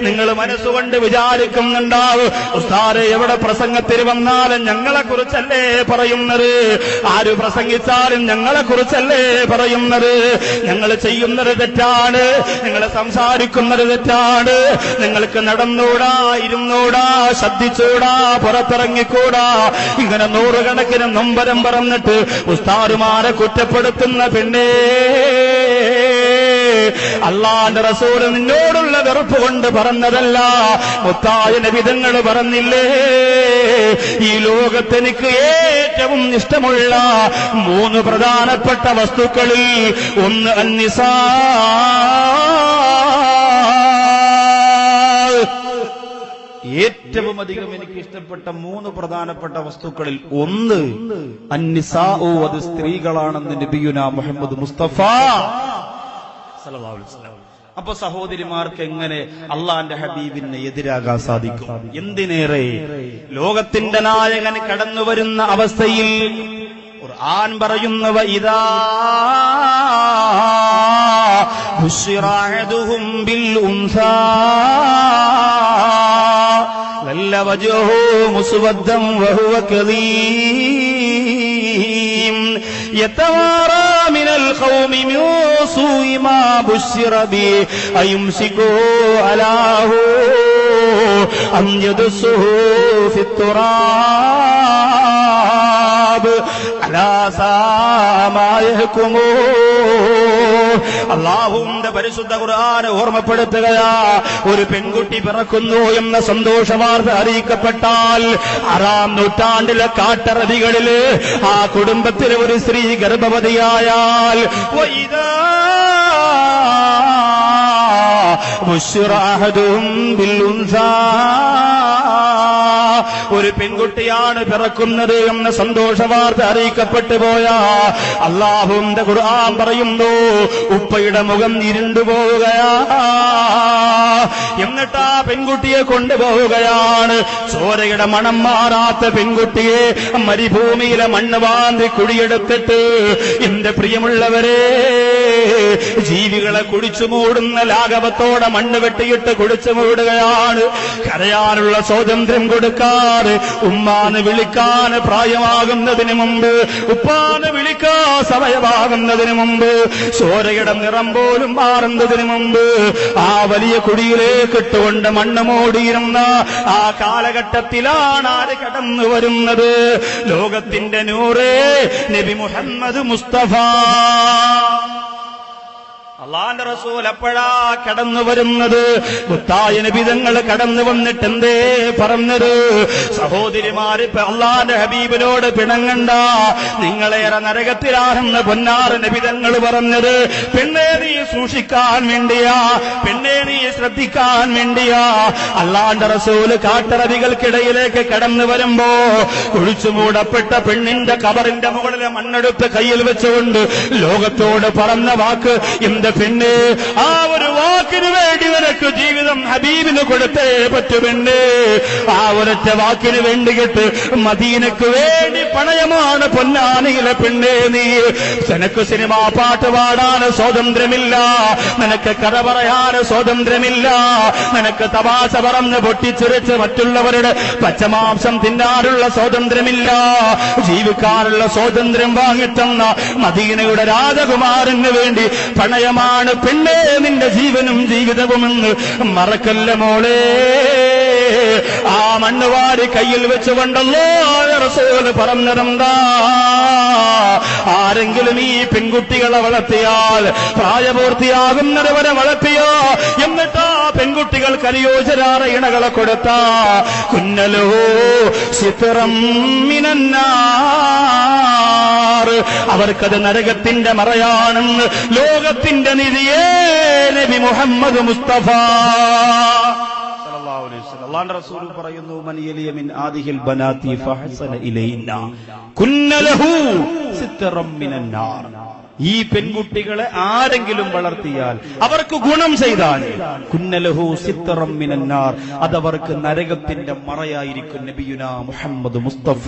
നിങ്ങൾ മനസ്സുകൊണ്ട് വിചാരിക്കുന്നുണ്ടാവും. ഉസ്താദ് എവിടെ പ്രസംഗത്തിന് വന്നാലും ഞങ്ങളെ കുറിച്ചല്ലേ പറയുന്നത്? ആര് പ്രസംഗിച്ചാലും ഞങ്ങളെ കുറിച്ചല്ലേ പറയുന്നത്? ഞങ്ങൾ ചെയ്യുന്നത് തെറ്റാണ്. നിങ്ങൾ സംസാരിക്കുന്നത് തെറ്റാണ്. നിങ്ങൾക്ക് നടന്നൂടാ ഇരുന്നൂടാ ശ്രദ്ധിച്ചൂടാ പുറത്തിറങ്ങിക്കൂടാ. ഇങ്ങനെ നൂറുകണക്കിന് നൊമ്പരം പറന്നിട്ട് ഉസ്താറുമാരെ കുറ്റപ്പെടുത്തുന്ന പെണ്ണേ. അള്ളാന്റെ റസൂൽ നിന്നോടുള്ള വെറുപ്പ് കൊണ്ട് പറഞ്ഞതല്ല. മുത്തായ നബിതങ്ങൾ പറഞ്ഞില്ലേ ഈ ലോകത്തെനിക്ക് ഏറ്റവും ഇഷ്ടമുള്ള മൂന്ന് പ്രധാനപ്പെട്ട വസ്തുക്കളിൽ ഒന്ന് അന്നിസാ. ഏറ്റവും അധികം എനിക്ക് ഇഷ്ടപ്പെട്ട മൂന്ന് പ്രധാനപ്പെട്ട വസ്തുക്കളിൽ ഒന്ന് അന്നിസാഉ അത് സ്ത്രീകളാണെന്ന് നബിയുന മുഹമ്മദ് മുസ്തഫ. സല്ലല്ലാഹു അലൈഹി വസല്ലം. അപ്പൊ സഹോദരിമാർക്ക് എങ്ങനെ അള്ളാന്റെ ഹബീബിനെ എതിരാകാൻ സാധിക്കും എന്തിനേറെ ലോകത്തിന്റെ നായകൻ കടന്നു വരുന്ന അവസ്ഥയിൽ ഖുർആൻ പറയുന്നവ ഇതാ ബുശ്റാഅദുഹും ബിൽ ഉൻസാ ظل وجهه مسودا وهو كظيم يتوارى من القوم من سوء ما بشر به أيمسكه على أم يدسه في التراب؟ على ساء ما يحكمون അള്ളാഹുവിന്റെ പരിശുദ്ധ ഖുർആന് ഓർമ്മപ്പെടുത്തുകയാ. ഒരു പെൺകുട്ടി പിറക്കുന്നു എന്ന സന്തോഷവാർത്ത അറിയിക്കപ്പെട്ടാൽ ആറാം നൂറ്റാണ്ടിലെ കാട്ടറതികളിൽ ആ കുടുംബത്തിലെ ഒരു സ്ത്രീ ഗർഭവതിയായാൽ വൈദാ അഹദും ബിൽഉൻസാ ഒരു പെൺകുട്ടിയാണ് പിറക്കുന്നത് എന്ന സന്തോഷ വാർത്ത അറിയിക്കപ്പെട്ടു പോയ. അള്ളാഹുന്റെ ഖുർആൻ പറയുന്നു ഉപ്പയുടെ മുഖം ഇരുണ്ടുപോവുകയാ എന്നിട്ട് ആ പെൺകുട്ടിയെ കൊണ്ടുപോവുകയാണ്. ചോരയുടെ മണം മാറാത്ത പെൺകുട്ടിയെ മരുഭൂമിയിലെ മണ്ണ് വാന്തി കുടിയെടുത്തിട്ട്. എന്റെ പ്രിയമുള്ളവരെ ജീവികളെ കുടിച്ചു മൂടുന്ന ലാഘവത്തോടെ മണ്ണ് വെട്ടിയിട്ട് കുടിച്ചു മൂടുകയാണ്. കരയാനുള്ള സ്വാതന്ത്ര്യം കൊടുക്കാറ് ഉമ്മാന് വിളിക്കാൻ പ്രായമാകുന്നതിന് മുമ്പ് ഉപ്പാന് വിളിക്കാ സമയമാകുന്നതിന് മുമ്പ് സോരയുടെ നിറം പോലും മാറുന്നതിന് മുമ്പ് ആ വലിയ കുടിയിലേക്ക് ഇട്ടുകൊണ്ട് മണ്ണ് മൂടിയിരുന്ന ആ കാലഘട്ടത്തിലാണ് ആര് കടന്നു വരുന്നത്? ലോകത്തിന്റെ നൂറേ നബി മുഹമ്മദ് മുസ്തഫ. അള്ളാന്റെ റസൂൽ എപ്പോഴാ കടന്നു വരുന്നത്? മുത്തായ നബിതങ്ങൾ കടന്നു വന്നിട്ട് എന്തേ പറഞ്ഞത്? സഹോദരിമാര് ഇപ്പൊ അള്ളാന്റെ ഹബീബിനോട് പിണങ്ങണ്ട. നിങ്ങളേറെ നരകത്തിലാണെന്ന് പൊന്നാറ് നബിതങ്ങൾ പറഞ്ഞത്. പെണ്ണേ നീ സൂക്ഷിക്കാൻ വേണ്ടിയാ. പെണ്ണേ നീ ശ്രദ്ധിക്കാൻ വേണ്ടിയാ. അള്ളാന്റെ റസൂൽ കാട്ടറവികൾക്കിടയിലേക്ക് കടന്നു വരുമ്പോ കുഴിച്ചു മൂടപ്പെട്ട പെണ്ണിന്റെ കബറിന്റെ മുകളിലെ മണ്ണെടുത്ത് കയ്യിൽ വെച്ചുകൊണ്ട് ലോകത്തോട് പറഞ്ഞ വാക്ക് എന്റെ പെണ്ണ്. ആ ഒരു വാക്കിന് വേണ്ടി നിനക്ക് ജീവിതം ഹബീബിന് കൊടുത്തേ പറ്റു പെണ്ണ്. ആ ഒരൊറ്റ വാക്കിന് വേണ്ടിയിട്ട് മദീനക്ക് വേണ്ടി പണയമാണ് പൊന്നാനിയിലെ പെണ്ണേ നീ. നിനക്ക് സിനിമാ പാട്ട് പാടാൻ സ്വാതന്ത്ര്യമില്ല. നിനക്ക് കഥ പറയാൻ സ്വാതന്ത്ര്യമില്ല. നിനക്ക് തപാശ പറഞ്ഞ് പൊട്ടിച്ചിരിച്ച് മറ്റുള്ളവരുടെ പച്ചമാംസം തിന്നാനുള്ള സ്വാതന്ത്ര്യമില്ല. ജീവിക്കാനുള്ള സ്വാതന്ത്ര്യം വാങ്ങിത്തന്ന മദീനയുടെ രാജകുമാരന് വേണ്ടി പണയമാണ് പെണ്ണേ നിന്റെ ജീവനും ജീവിതവുമെന്ന് മറക്കല്ല മോളെ? ആ മണ്ണുവാരി കയ്യിൽ വെച്ചുകൊണ്ടല്ലോ റസൂൽ പറഞ്ഞതെന്താ? ആരെങ്കിലും ഈ പെൺകുട്ടികളെ വളർത്തിയാൽ പ്രായപൂർത്തിയാകുന്നത് വരെ വളർത്തിയോ? എന്നിട്ട് ആ പെൺകുട്ടികൾക്ക് അനുയോജ്യരാറ ഇണകളെ കൊടുത്ത. കുന്നലോ ചിത്രം മിനന്നാർ. അവർക്കത് നരകത്തിന്റെ മറയാണെന്ന് ലോകത്തിന്റെ നിധിയേ നബി മുഹമ്മദ് മുസ്തഫ. അള്ളാഹുവിന്റെ റസൂൽ പറയുന്നു മൻ യലിയ മിൻ ആദിഹിൽ ബനാതി ഫഹസന ഇലൈന കുന്ന ലഹു സിത്തറം മിനന്നാർ നാർ ഈ പെൺകുട്ടികളെ ആരെങ്കിലും വളർത്തിയാൽ അവർക്ക് ഗുണം ചെയ്താൽ കുന്നലഹു സിത്തറം മിനന്നാർ നാർ അതവർക്ക് നരകത്തിന്റെ മറയായിരിക്കും നബിയുന മുഹമ്മദ് മുസ്തഫ.